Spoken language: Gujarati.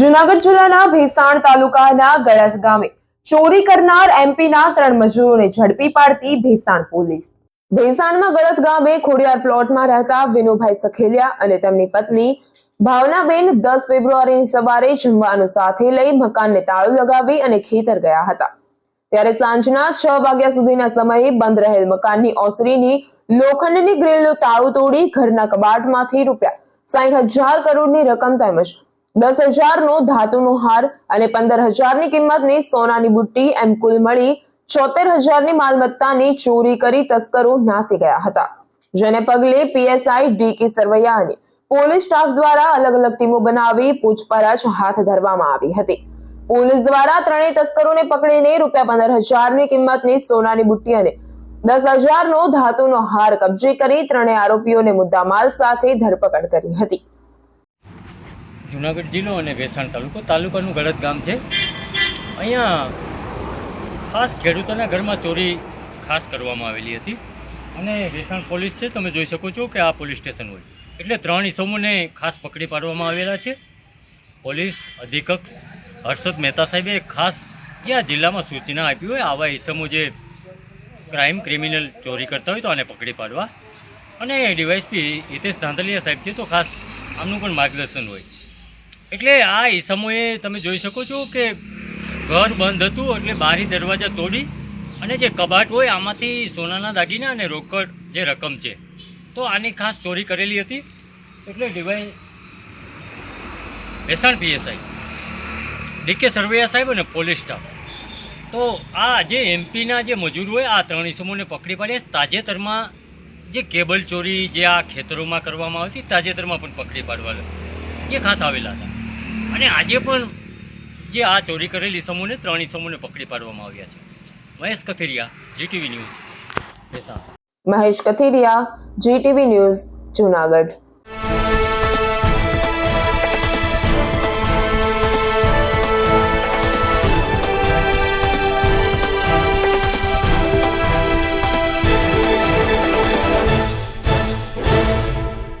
જુનાગઢ જિલ્લાના ભેસાણ તાલુકાના ગળસ ગામે ચોરી કરનાર એમપીના ત્રણ મજૂરોને ઝડપી પાડતી ભેસાણ પોલીસ. ભેસાણના ગળત ગામે ખોડિયાર પ્લોટમાં રહેતા વિનુભાઈ સખેલિયા અને તેમની પત્ની ભાવનાબેન દસ ફેબ્રુઆરીની સવારે જમવાનું સાથે લઈ મકાનને તાળું લગાવી અને ખેતર ગયા હતા. ત્યારે સાંજના છ વાગ્યા સુધીના સમયે બંધ રહેલ મકાનની ઓસરીની લોખંડની ગ્રીલનું તાળું તોડી ઘરના કબાટમાંથી રૂપિયા સાઠ હજાર કરોડની રકમ તેમજ દસ હજારનો ધાતુનો હાર અને પંદર હજારની કિંમતની સોનાની બુટ્ટી એમ કુલ મળી છોતેર હજારની માલમત્તાની ચોરી કરી તસ્કરો નાસી ગયા હતા. જેને પગલે પીએસઆઈ ડી કે સરવૈયા અને પોલીસ સ્ટાફ દ્વારા અલગ અલગ ટીમો બનાવી પૂછપરછ હાથ ધરવામાં આવી હતી. પોલીસ દ્વારા ત્રણેય તસ્કરોને પકડીને રૂપિયા પંદર હજારની કિંમતની સોનાની બુટ્ટી અને દસ હજારનો ધાતુનો હાર કબજે કરી ત્રણેય આરોપીઓને મુદ્દામાલ સાથે ધરપકડ કરી હતી. જુનાગઢ જિલ્લો અને વેસાણ તાલુકો. તાલુકાનું ગળદ ગામ છે. અહીંયા ખાસ ખેડૂતોના ઘરમાં ચોરી ખાસ કરવામાં આવેલી હતી. અને વેસાણ પોલીસ છે, તમે જોઈ શકો છો કે આ પોલીસ સ્ટેશન હોય. એટલે ત્રણ ઇસમોને ખાસ પકડી પાડવામાં આવેલા છે. પોલીસ અધિક્ષક હર્ષદ મહેતા સાહેબે ખાસ આ જિલ્લામાં સૂચના આપી હોય આવા ઇસમો જે ક્રાઇમ ક્રિમિનલ ચોરી કરતા હોય તો આને પકડી પાડવા. અને ડીવાયસપી હિતેશ ધાંધલિયા સાહેબ છે તો ખાસ આમનું પણ માર્ગદર્શન હોય. એટલે આ ઈસમોએ તમે જોઈ શકો છો કે ઘર બંધ હતું એટલે બારી દરવાજા તોડી અને જે કબાટ હોય આમાંથી સોનાના દાગીના અને રોકડ જે રકમ છે, તો આની ખાસ ચોરી કરેલી હતી. એટલે D Y Bhesan PSI, D K Sarvaiya સાહેબ અને પોલીસ સ્ટાફ. તો આ જે એમપીના જે મજૂર હોય, આ ત્રણ ઈસમોને પકડી પાડ્યા તાજેતરમાં જે કેબલ ચોરી જે આ ખેતરોમાં કરવામાં આવતી, તાજેતરમાં પણ પકડી પાડવા જે ખાસ આવેલા હતા. અને આજે પણ જે આ ચોરી કરેલી સમૂહને ત્રણ સમૂહને પકડી પાડવામાં આવ્યા છે. Mahesh Kathiriya, GTV news Mahesh Kathiriya, GTV news, Junagadh.